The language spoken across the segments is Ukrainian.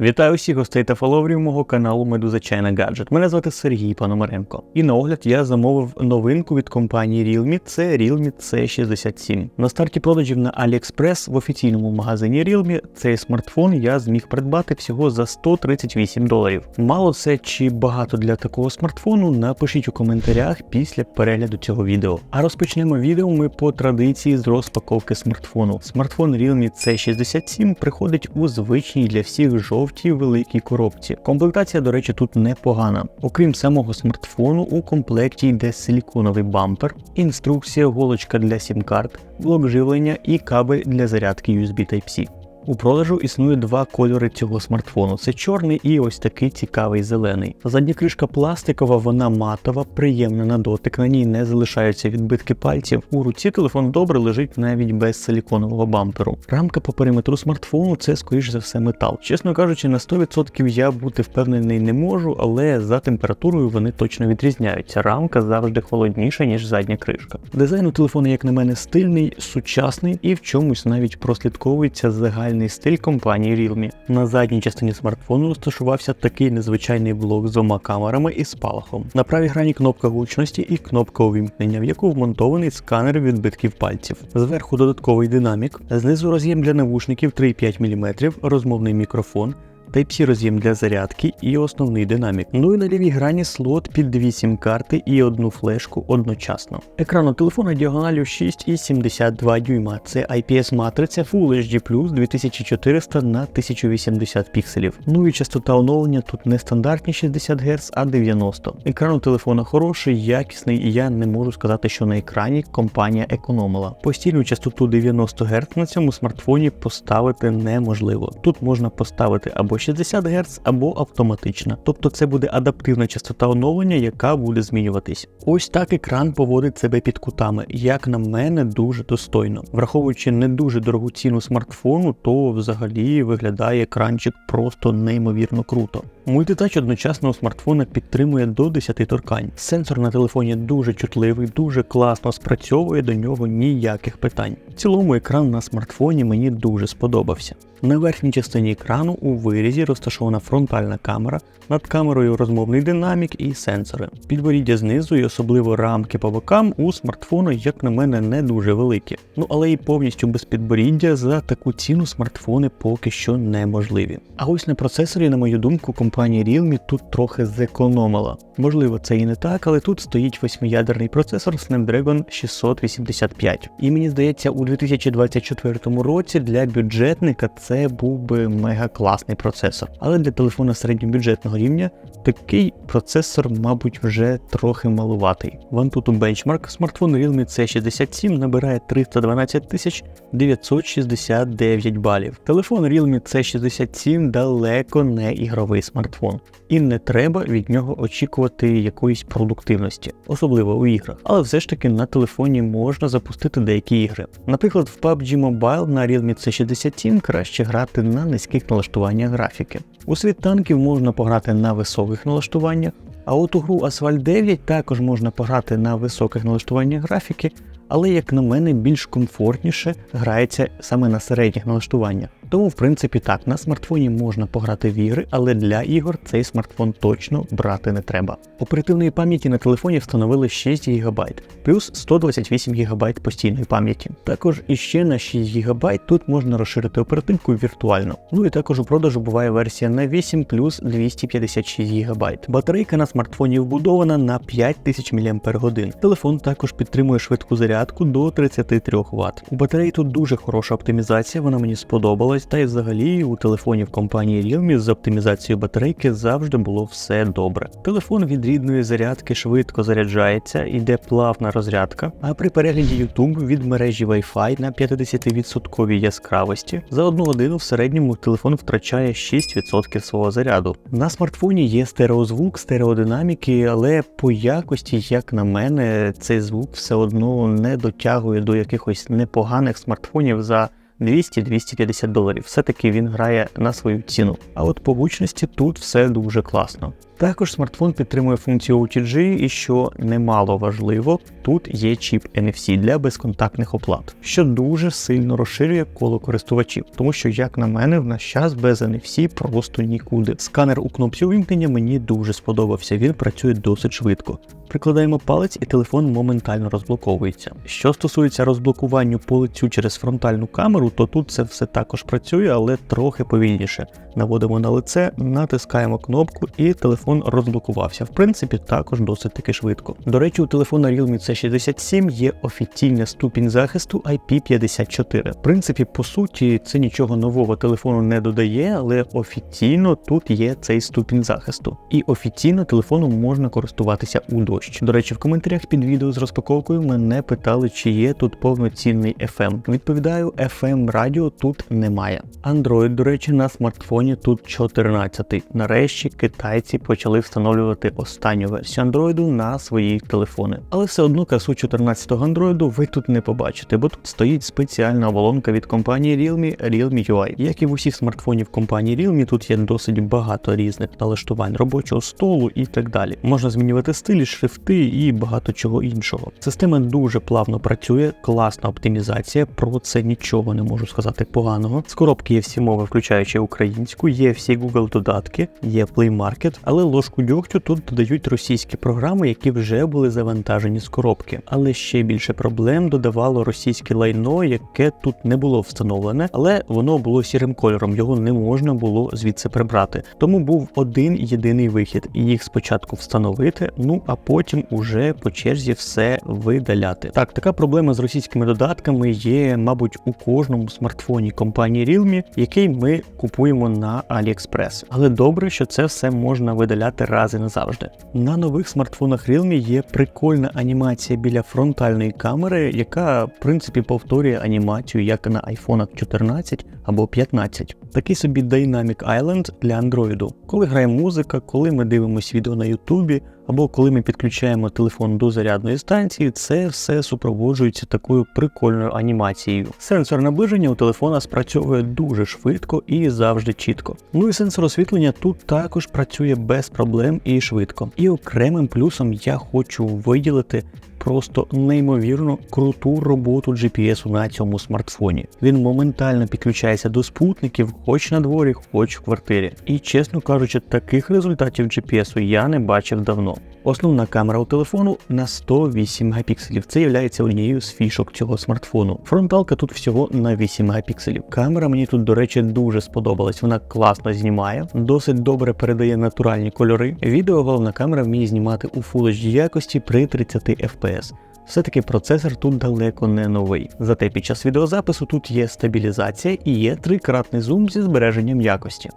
Вітаю всіх гостей та фоловерів мого каналу Медуза Чайна Гаджет. Мене звати Сергій Пономаренко. І на огляд я замовив новинку від компанії Realme. Це Realme C67. На старті продажів на AliExpress в офіційному магазині Realme цей смартфон я зміг придбати всього за 138 доларів. Мало це чи багато для такого смартфону? Напишіть у коментарях після перегляду цього відео. А розпочнемо відео ми по традиції з розпаковки смартфону. Смартфон Realme C67 приходить у звичній для всіх жовтій великій коробці. Комплектація, до речі, тут непогана. Окрім самого смартфону, у комплекті йде силіконовий бампер, інструкція, голочка для сім-карт, блок живлення і кабель для зарядки USB Type-C. У продажу існує два кольори цього смартфону: це чорний і ось такий цікавий зелений. Задня кришка пластикова, вона матова, приємна на дотик, на ній не залишаються відбитки пальців. У руці телефон добре лежить навіть без силіконового бамперу. Рамка по периметру смартфону це скоріш за все метал. Чесно кажучи, на 100% я бути впевнений не можу, але за температурою вони точно відрізняються. Рамка завжди холодніша, ніж задня кришка. Дизайн у телефону, як на мене, стильний, сучасний і в чомусь навіть прослідковується загальний стиль компанії Realme. На задній частині смартфону розташувався такий незвичайний блок з двома камерами і спалахом. На правій грані кнопка гучності і кнопка увімкнення, в яку вмонтований сканер відбитків пальців. Зверху додатковий динамік, знизу роз'єм для навушників 3,5 мм, розмовний мікрофон. Type-C роз'єм для зарядки і основний динамік. Ну і на лівій грані слот під дві сім-карти і одну флешку одночасно. Екран у телефона діагоналю 6,72 дюйма. Це IPS матриця Full HD 2400 на 1080 пікселів. Ну і частота оновлення тут не стандартні 60 Гц, а 90. Екран у телефона хороший, якісний, і я не можу сказати, що на екрані компанія економила. Постійну частоту 90 Гц на цьому смартфоні поставити неможливо. Тут можна поставити або 60 Гц, або автоматична. Тобто це буде адаптивна частота оновлення, яка буде змінюватись. Ось так екран поводить себе під кутами, як на мене, дуже достойно. Враховуючи не дуже дорогу ціну смартфону, то взагалі виглядає екранчик просто неймовірно круто. Мультитач одночасно у смартфона підтримує до 10 торкань. Сенсор на телефоні дуже чутливий, дуже класно спрацьовує до нього ніяких питань. В цілому екран на смартфоні мені дуже сподобався. На верхній частині екрану у вирізі розташована фронтальна камера, над камерою розмовний динамік і сенсори. Підборіддя знизу і особливо рамки по бокам у смартфону, як на мене, не дуже великі. Ну але і повністю без підборіддя за таку ціну смартфони поки що неможливі. А ось на процесорі, на мою думку, компанія Realme тут трохи зекономила. Можливо, це і не так, але тут стоїть восьмиядерний процесор Snapdragon 685. І мені здається, у 2024 році для бюджетника був би мега класний процесор. Але для телефона середньобюджетного рівня такий процесор, мабуть, вже трохи малуватий. В Antutu Benchmark смартфон Realme C67 набирає 312 тисяч 969 балів. Телефон Realme C67 далеко не ігровий смартфон, і не треба від нього очікувати якоїсь продуктивності, особливо у іграх. Але все ж таки на телефоні можна запустити деякі ігри. Наприклад, в PUBG Mobile на Realme C67 краще грати на низьких налаштуваннях графіки. У світ танків можна пограти на високих налаштуваннях, а от у гру Asphalt 9 також можна пограти на високих налаштуваннях графіки, але, як на мене, більш комфортніше грається саме на середніх налаштуваннях. Тому, в принципі, так, на смартфоні можна пограти в ігри, але для ігор цей смартфон точно брати не треба. Оперативної пам'яті на телефоні встановили 6 ГБ, плюс 128 ГБ постійної пам'яті. Також іще на 6 ГБ тут можна розширити оперативку віртуально. Ну і також у продажу буває версія на 8 плюс 256 ГБ. Батарейка на смартфоні вбудована на 5000 мАч. Телефон також підтримує швидку зарядку до 33 Вт. У батареї тут дуже хороша оптимізація, вона мені сподобалась. Та й взагалі у телефонів компанії Realme з оптимізацією батарейки завжди було все добре. Телефон від рідної зарядки швидко заряджається, іде плавна розрядка, а при перегляді YouTube від мережі Wi-Fi на 50% яскравості за одну годину в середньому телефон втрачає 6% свого заряду. На смартфоні є стереозвук, стереодинаміки, але по якості, як на мене, цей звук все одно не дотягує до якихось непоганих смартфонів за 200-250 доларів. Все-таки він грає на свою ціну. А от по гучності тут все дуже класно. Також смартфон підтримує функцію OTG і що немало важливо, тут є чіп NFC для безконтактних оплат, що дуже сильно розширює коло користувачів, тому що, як на мене, в наш час без NFC просто нікуди. Сканер у кнопці увімкнення мені дуже сподобався. Він працює досить швидко. Прикладаємо палець і телефон моментально розблоковується. Що стосується розблокуванню по лицю через фронтальну камеру, то тут це все також працює, але трохи повільніше. Наводимо на лице, натискаємо кнопку і телефон розблокувався. В принципі, також досить таки швидко. До речі, у телефона Realme C67 є офіційний ступінь захисту IP54. В принципі, по суті, це нічого нового телефону не додає, але офіційно тут є цей ступінь захисту. І офіційно телефоном можна користуватися у дощ. До речі, в коментарях під відео з розпаковкою мене питали, чи є тут повноцінний FM. Відповідаю, FM радіо тут немає. Android, до речі, на смартфоні тут 14. Нарешті китайці почали встановлювати останню версію Android на свої телефони. Але все одно красу 14-го Android ви тут не побачите, бо тут стоїть спеціальна оболонка від компанії Realme Realme UI. Як і в усіх смартфонів компанії Realme, тут є досить багато різних налаштувань робочого столу і так далі. Можна змінювати стилі, шрифти і багато чого іншого. Система дуже плавно працює, класна оптимізація. Про це нічого не можу сказати поганого. З коробки є всі мови, включаючи українську, є всі Google додатки, є Play Market, але ложку дьогтю тут додають російські програми, які вже були завантажені з коробки. Але ще більше проблем додавало російське лайно, яке тут не було встановлене, але воно було сірим кольором, його не можна було звідси прибрати. Тому був один єдиний вихід: їх спочатку встановити, ну а потім уже по черзі все видаляти. Так, така проблема з російськими додатками є, мабуть, у кожному смартфоні компанії Realme, який ми купуємо на AliExpress. Але добре, що це все можна видаляти раз і назавжди. На нових смартфонах Realme є прикольна анімація біля фронтальної камери, яка в принципі повторює анімацію як на iPhone 14 або 15. Такий собі Dynamic Island для Android. Коли грає музика, коли ми дивимося відео на Ютубі, або коли ми підключаємо телефон до зарядної станції, це все супроводжується такою прикольною анімацією. Сенсор наближення у телефона спрацьовує дуже швидко і завжди чітко. Ну і сенсор освітлення тут також працює без проблем і швидко. І окремим плюсом я хочу виділити. Просто неймовірно круту роботу GPS на цьому смартфоні. Він моментально підключається до спутників, хоч на дворі, хоч в квартирі. І чесно кажучи, таких результатів GPS я не бачив давно. Основна камера у телефону на 108 мегапікселів. Це є однією з фішок цього смартфону. Фронталка тут всього на 8 мегапікселів. Камера мені тут, до речі, дуже сподобалась. Вона класно знімає, досить добре передає натуральні кольори. Відео головна камера вміє знімати у Full HD якості при 30 FPS. Все-таки процесор тут далеко не новий. Зате під час відеозапису тут є стабілізація і є трикратний зум зі збереженням якості.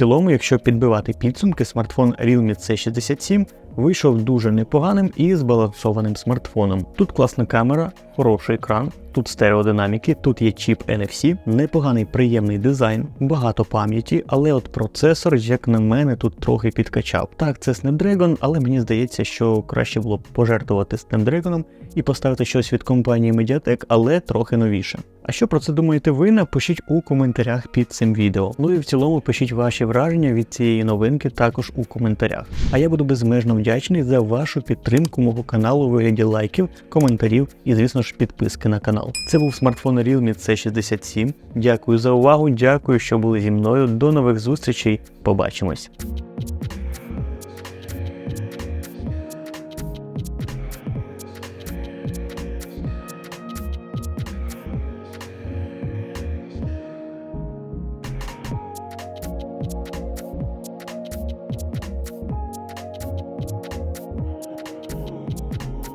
Цілому, якщо підбивати підсумки, смартфон Realme C67 вийшов дуже непоганим і збалансованим смартфоном. Тут класна камера, хороший екран, тут стереодинаміки, тут є чіп NFC, непоганий приємний дизайн, багато пам'яті, але от процесор, як на мене, тут трохи підкачав. Так, це Snapdragon, але мені здається, що краще було б пожертвувати Snapdragon і поставити щось від компанії Mediatek, але трохи новіше. А що про це думаєте ви? Напишіть у коментарях під цим відео. Ну і в цілому пишіть ваші враження від цієї новинки також у коментарях. А я буду безмежно вдячний за вашу підтримку мого каналу у вигляді лайків, коментарів і, звісно ж, підписки на канал. Це був смартфон Realme C67. Дякую за увагу, дякую, що були зі мною. До нових зустрічей. Побачимось.